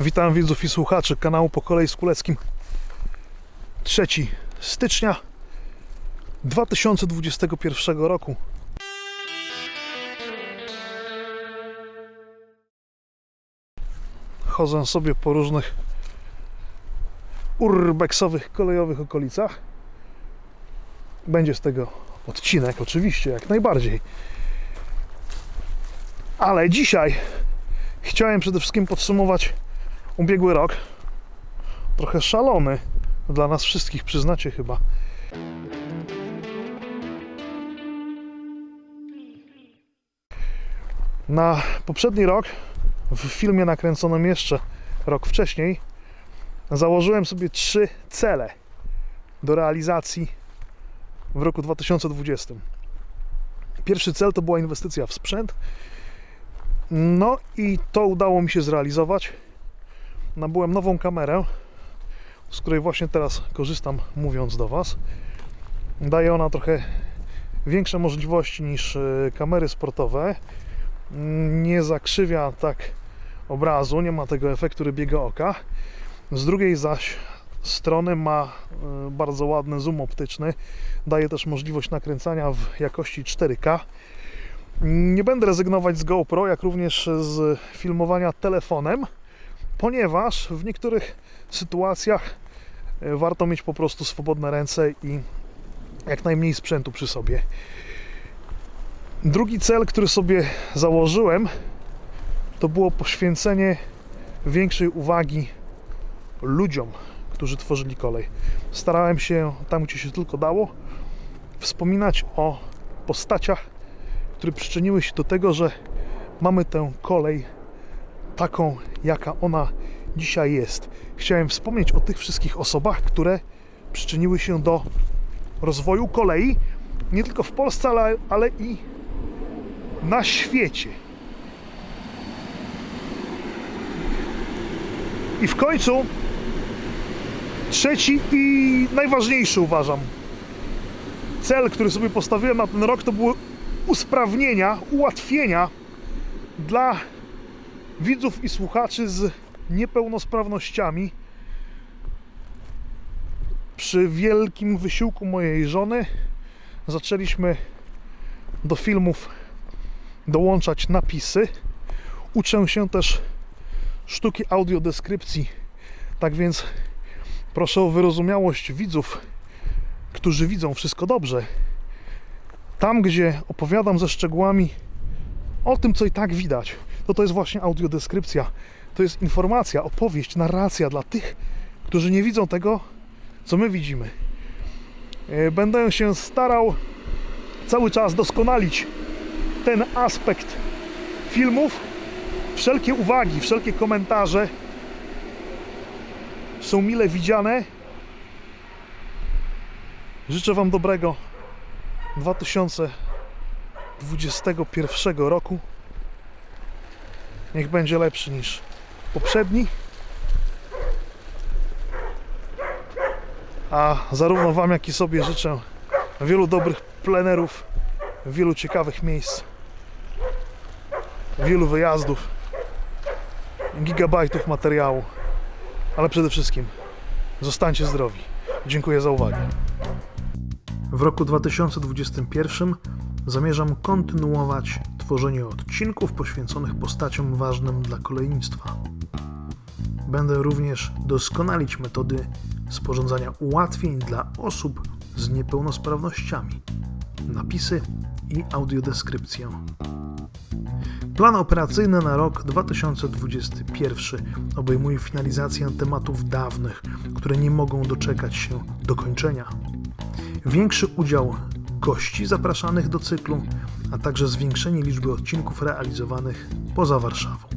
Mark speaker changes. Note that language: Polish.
Speaker 1: Witam widzów i słuchaczy kanału Po kolei z Kuleckim. 3 stycznia 2021 roku. Chodzę sobie po różnych urbexowych, kolejowych okolicach. Będzie z tego odcinek, oczywiście, jak najbardziej. Ale dzisiaj chciałem przede wszystkim podsumować ubiegły rok. Trochę szalony dla nas wszystkich, przyznacie chyba. Na poprzedni rok, w filmie nakręconym jeszcze rok wcześniej, założyłem sobie trzy cele do realizacji w roku 2020. Pierwszy cel to była inwestycja w sprzęt. No i to udało mi się zrealizować. Nabyłem nową kamerę, z której właśnie teraz korzystam, mówiąc do Was. Daje ona trochę większe możliwości niż e, kamery sportowe. Mm, Nie zakrzywia tak obrazu, nie ma tego efektu rybiego oka. Z drugiej zaś strony ma e, bardzo ładny zoom optyczny. Daje też możliwość nakręcania w jakości 4K. Nie będę rezygnować z GoPro, jak również z filmowania telefonem, ponieważ w niektórych sytuacjach e, warto mieć po prostu swobodne ręce i jak najmniej sprzętu przy sobie. Drugi cel, który sobie założyłem, to było poświęcenie większej uwagi ludziom, którzy tworzyli kolej. Starałem się tam, gdzie się tylko dało, wspominać o postaciach, które przyczyniły się do tego, że mamy tę kolej taką, jaka ona dzisiaj jest. Chciałem wspomnieć o tych wszystkich osobach, które przyczyniły się do rozwoju kolei nie tylko w Polsce, ale, ale i na świecie. I w końcu trzeci i najważniejszy uważam cel, który sobie postawiłem na ten rok, to były usprawnienia, ułatwienia dla widzów i słuchaczy z niepełnosprawnościami. Przy wielkim wysiłku mojej żony zaczęliśmy do filmów dołączać napisy. Uczę się też sztuki audiodeskrypcji. Tak więc proszę o wyrozumiałość widzów, którzy widzą wszystko dobrze. Tam, gdzie opowiadam ze szczegółami o tym, co i tak widać, to to jest właśnie audiodeskrypcja. To jest informacja, opowieść, narracja dla tych, którzy nie widzą tego, co my widzimy. E, Będę się starał cały czas doskonalić ten aspekt filmów. Wszelkie uwagi, wszelkie komentarze są mile widziane. Życzę Wam dobrego 2021 roku. Niech będzie lepszy niż poprzedni. A zarówno Wam, jak i sobie życzę wielu dobrych plenerów, wielu ciekawych miejsc, wielu wyjazdów, gigabajtów materiału, ale przede wszystkim zostańcie zdrowi. Dziękuję za uwagę. W roku 2021 zamierzam kontynuować tworzenie odcinków poświęconych postaciom ważnym dla kolejnictwa. Będę również doskonalić metody sporządzania ułatwień dla osób z niepełnosprawnościami, napisy i audiodeskrypcję. Plan operacyjny na rok 2021 obejmuje finalizację tematów dawnych, które nie mogą doczekać się dokończenia. Większy udział gości zapraszanych do cyklu, a także zwiększenie liczby odcinków realizowanych poza Warszawą.